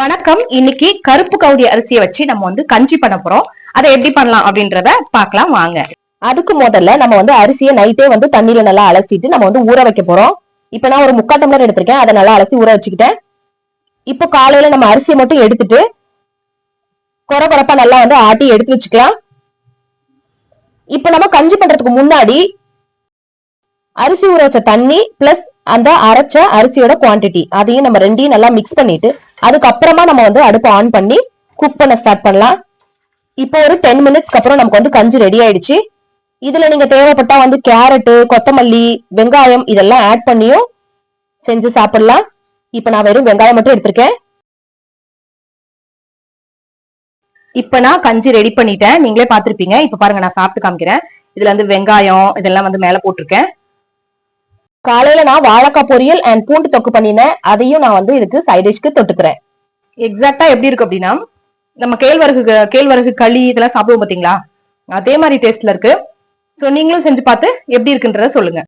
வணக்கம். இன்னைக்கு கருப்பு கவுடி அரிசியை வச்சு நம்ம வந்து கஞ்சி பண்ண போறோம். அதை எப்படி பண்ணலாம் அப்படின்றத பார்க்கலாம் வாங்க. அதுக்கு முதல்ல நம்ம வந்து அரிசியை நைட்டே வந்து தண்ணியில நல்லா அலசிட்டு நம்ம வந்து ஊற வைக்க போறோம். இப்ப நான் ஒரு முக்கால் டம்ளர் எடுத்திருக்கேன். அதை நல்லா அலசி ஊற வச்சுக்கிட்டேன். இப்போ காலையில நம்ம அரிசியை மட்டும் எடுத்துட்டு கொர கொரப்பா நல்லா வந்து ஆட்டி எடுத்து வச்சுக்கலாம். இப்ப நம்ம கஞ்சி பண்றதுக்கு முன்னாடி அரிசி ஊற வச்ச தண்ணி பிளஸ் அந்த அரைச்ச அரிசியோட குவாண்டிட்டி அதையும் நம்ம ரெண்டையும் நல்லா மிக்ஸ் பண்ணிட்டு அதுக்கப்புறமா நம்ம வந்து அடுப்பு ஆன் பண்ணி குக் பண்ண ஸ்டார்ட் பண்ணலாம். இப்போ ஒரு டென் மினிட்ஸ்க்கு அப்புறம் நமக்கு வந்து கஞ்சி ரெடி ஆயிடுச்சு. இதுல நீங்க தேவைப்பட்டா வந்து கேரட்டு கொத்தமல்லி வெங்காயம் இதெல்லாம் ஆட் பண்ணியும் செஞ்சு சாப்பிடலாம். இப்ப நான் வெறும் வெங்காயம் மட்டும் எடுத்திருக்கேன். இப்ப நான் கஞ்சி ரெடி பண்ணிட்டேன். நீங்களே பாத்திருப்பீங்க இப்ப பாருங்க நான் சாப்பிட்டு காமிக்கிறேன். இதுல வந்து வெங்காயம் இதெல்லாம் வந்து மேல போட்டிருக்கேன். காலையில நான் வாழைக்காய் பொரியல் அண்ட் பூண்டு தொக்கு பண்ணினேன். அதையும் நான் வந்து இதுக்கு சைடிஷ்க்கு தொட்டுக்கிறேன். எக்ஸாக்டா எப்படி இருக்கு அப்படின்னா நம்ம கேழ்வரகு கேழ்வரகு களி இதெல்லாம் சாப்பிடுவோம் பாத்தீங்களா? அதே மாதிரி டேஸ்ட்ல இருக்கு. சோ நீங்களும் செஞ்சு பார்த்து எப்படி இருக்குன்றத சொல்லுங்க.